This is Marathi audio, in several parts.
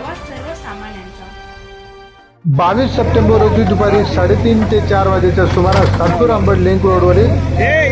आवाज सर्वसामान्यांचा. बावीस सप्टेंबर रोजी दुपारी साडेतीन ते चार वाजेच्या सुमारास सातपूर अंबड लिंक रोडवरील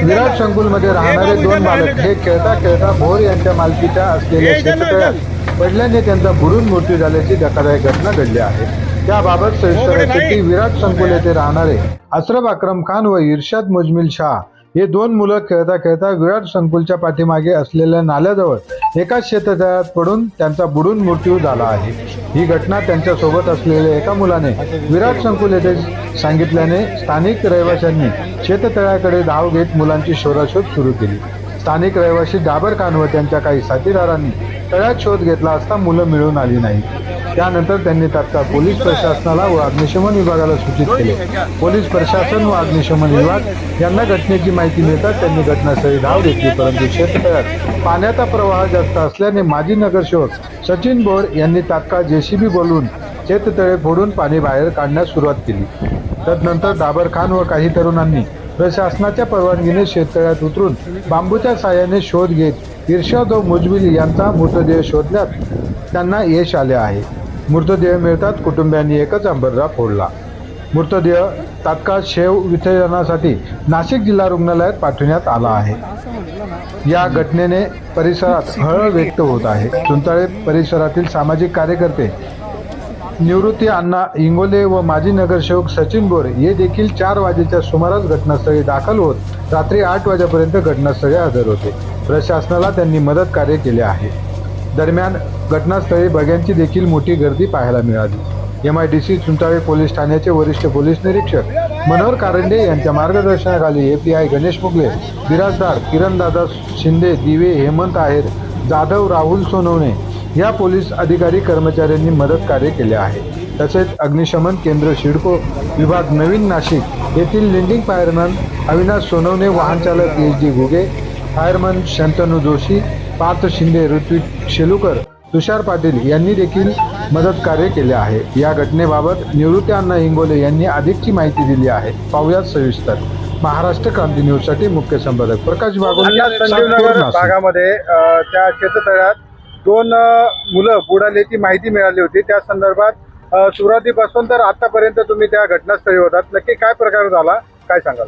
विराट संकुलमध्ये राहणारे दोन बालक हे खेळता खेळता भोर यांच्या मालकीच्या असलेल्या शेततळ्यात पडल्याने त्यांचा बुडून मृत्यू झाल्याची धक्कादायक घटना घडली आहे. त्याबाबत सविस्तर माहिती विराट संकुल येथे राहणारे अश्रफ अक्रम खान व इर्शाद मुजमिल शाह हे दोन मुलं खेळता खेळता विराट संकुलच्या पाठीमागे असलेल्या नाल्याजवळ एकाच शेततळ्यात पडून त्यांचा बुडून मृत्यू झाला आहे. ही घटना त्यांच्यासोबत असलेल्या एका मुलाने विराट संकुल येथे सांगितल्याने स्थानिक रहिवाशांनी शेततळ्याकडे धाव घेत मुलांची शोधाशोध सुरू केली. स्थानिक रहिवासी डाबर खान व त्यांच्या काही साथीदारांनी तळ्यात शोध घेतला असता मुलं मिळून आली नाही त्यानंतर त्यांनी तात्काळ पोलीस प्रशासनाला व अग्निशमन विभागाला सूचित केले. पोलीस प्रशासन व अग्निशमन विभाग यांना घटनेची माहिती मिळताच त्यांनी घटनास्थळी धाव घेतली परंतु शेततळ्यात पाण्याचा प्रवाह जास्त असल्याने माजी नगरसेवक सचिन बोर यांनी तात्काळ जेसीबी बोलवून शेततळे फोडून पाणी बाहेर काढण्यास सुरुवात केली. तदनंतर डाबर खान व काही तरुणांनी प्रशासनाच्या परवानगीने शेततळ्यात उतरून बांबूच्या साहाय्याने शोध घेत इर्शाद व मुजबिल यांचा मृतदेह शोधण्यात त्यांना यश आले आहे. मृतदेह मिळताच कुटुंबियांनी एकच अंबररा फोडला. मृतदेह तात्काळ शेव विसर्जनासाठी नाशिक जिल्हा रुग्णालयात पाठवण्यात आला आहे. या घटनेने परिसरात हळहळ व्यक्त होत आहे. चुंताळे परिसरातील सामाजिक कार्यकर्ते निवृत्ती अण्णा इंगोले व माजी नगरसेवक सचिन बोर हे देखील चार वाजेच्या सुमारास घटनास्थळी दाखल होत रात्री आठ वाजेपर्यंत घटनास्थळी हजर होते. प्रशासनाला त्यांनी मदत कार्य केले आहे. दरम्यान घटनास्थळी बघ्यांची देखील मोठी गर्दी पाहायला मिळाली. M I D C Chunchale police ठाण्याचे वरिष्ठ पोलीस निरीक्षक मनोहर कारंडे यांच्या मार्गदर्शनाखाली A P I Ganesh Mugle Birajdar Kirandada Shinde Dive Hemant Aher Jadhav Rahul Sonawane या पोलीस अधिकारी कर्मचाऱ्यांनी मदत कार्य केले आहे. तसेच अग्निशमन केंद्र शिडको विभाग नवीन नाशिक येथील लिंडिंग फायरमन अविनाश सोनवणे वाहनचालक H D Ghuge fireman Shantanu Joshi Parth Shinde Rutvik Shelukar Tushar Patil यांनी देखील मदत कार्य केले आहे. या घटनेबाबत निवृत्ती अण्णा इंगोले यांनी अधिकची माहिती दिली आहे. पाहुयात सविस्तर. महाराष्ट्र क्रांती न्यूजसाठी मुख्य संपादक प्रकाश बागोल. भागामध्ये त्या शेततळ्यात दोन मुलं मुलं बुडाल्याची माहिती मिळाली होती. त्या संदर्भात सुरुवातीपासून तर आतापर्यंत तुम्ही त्या घटनास्थळी होतात. नक्की काय प्रकार झाला? काय सांगाल?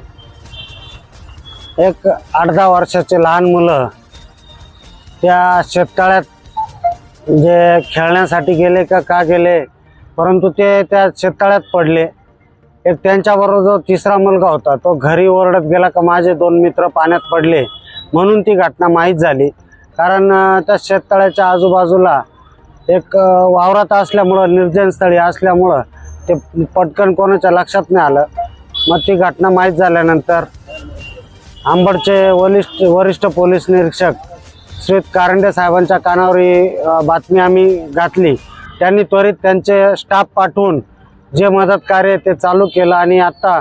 एक आठ दहा वर्षाचे लहान मुलं त्या शेततळ्यात जे खेळण्यासाठी गेले का का गेले परंतु ते त्या शेततळ्यात पडले. एक त्यांच्याबरोबर जो तिसरा मुलगा होता तो घरी ओरडत गेला का माझे दोन मित्र पाण्यात पडले म्हणून ती घटना माहीत झाली. कारण त्या शेततळ्याच्या आजूबाजूला एक वावरात असल्यामुळं निर्जन स्थळी असल्यामुळं ते पटकन कोणाच्या लक्षात नाही आलं. मग ती घटना माहीत झाल्यानंतर आंबडचे वरिष्ठ वरिष्ठ पोलीस निरीक्षक श्री कारंडे साहेबांच्या कानावर ही बातमी आम्ही घातली. त्यांनी त्वरित त्यांचे स्टाफ पाठवून जे मदत कार्य ते चालू केलं आणि आत्ता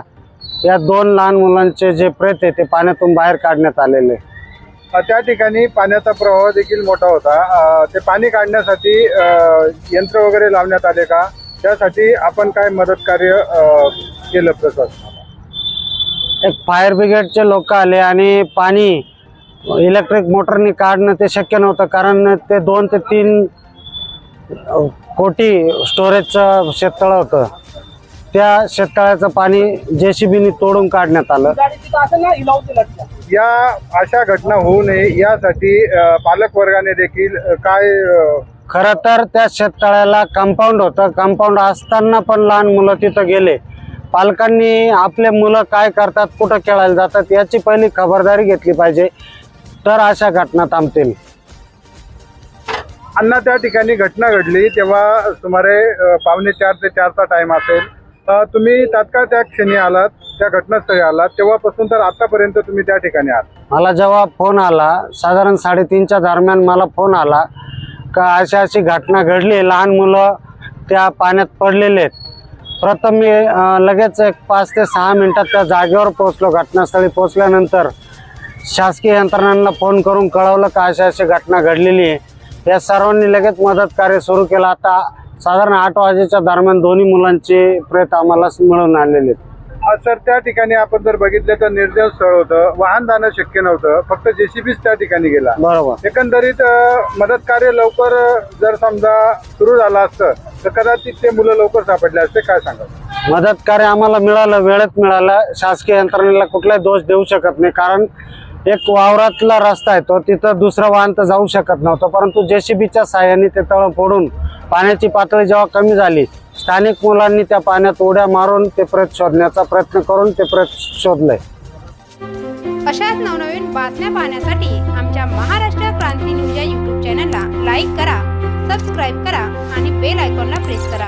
या दोन लहान मुलांचे जे प्रेत आहे ते पाण्यातून बाहेर काढण्यात आलेले त्या ठिकाणी पाण्याचा प्रवाह देखील मोठा होता. ते पाणी काढण्यासाठी यंत्र वगैरे लावण्यात आले का? त्यासाठी आपण काय मदत कार्य केलं प्रशासन एक फायर ब्रिगेडचे लोक आले आणि पाणी इलेक्ट्रिक मोटरनी काढणं ते शक्य नव्हतं. कारण ते दोन ते तीन कोटी स्टोरेजचं शेततळं होतं. त्या शेततळ्याचं पाणी जे सी बीनी तोडून काढण्यात आलं. या अशा घटना होऊ नये यासाठी अ, पालक वर्गाने देखील काय खरं तर त्या शेततळ्याला कंपाऊंड होतं. कंपाऊंड असताना पण लहान मुलं तिथं गेले. पालकांनी आपले मुलं काय करतात कुठं खेळायला जातात याची पहिली खबरदारी घेतली पाहिजे. तर अशा घटना थांबतील. अण्णा त्या ठिकाणी घटना घडली तेव्हा सुमारे पावणे चार ते चारचा टाइम असेल. तुम्ही तात्काळ त्या क्षणी आलात त्या घटनास्थळी आलात तेव्हापासून तर आतापर्यंत तुम्ही त्या ठिकाणी आहात. मला जेव्हा फोन आला साधारण साडेतीनच्या दरम्यान मला फोन आला का अशी अशी घटना घडली लहान मुलं त्या पाण्यात पडलेले आहेत. प्रथम मी लगेच एक पाच ते सहा मिनटात त्या जागेवर पोहोचलो घटनास्थळी पोहोचल्यानंतर. शासकीय यंत्रणांना फोन करून कळवलं का अशी अशी घटना घडलेली आहे. या सर्वांनी लगेच मदत कार्य सुरू केलं. आता साधारण आठ वाजेच्या दरम्यान दोन्ही मुलांचे प्रेत आम्हाला मिळून आलेले आहेत. सर त्या ठिकाणी आपण जर बघितलं तर निर्जन स्थळ होतं वाहन जाणं शक्य नव्हतं फक्त जेसीबीच त्या ठिकाणी गेला. बरोबर. एकंदरीत मदत कार्य लवकर जर समजा सुरू झालं असतं तर कदाचित ते मुलं लवकर सापडले असते काय सांगा मदत कार्य आम्हाला मिळालं वेळेत मिळालं. शासकीय यंत्रणेला कुठलाही दोष देऊ शकत नाही कारण एक वावरातला रस्ता आहे तो तिथं दुसरं वाहन तर जाऊ शकत नव्हतं परंतु जेसीबीच्या साह्याने ते तळ फोडून पाण्याची पातळी जेव्हा कमी झाली स्थानिक मुलांनी त्या पाण्यात उड्या मारून ते प्रत शोधण्याचा प्रयत्न करून ते प्रत शोधलंय. अशाच नवनवीन बातम्या पाहण्यासाठी आमच्या महाराष्ट्र क्रांती न्यूज या यूट्यूब चॅनलला लाईक करा सबस्क्राईब करा आणि बेल आयकॉनला प्रेस करा.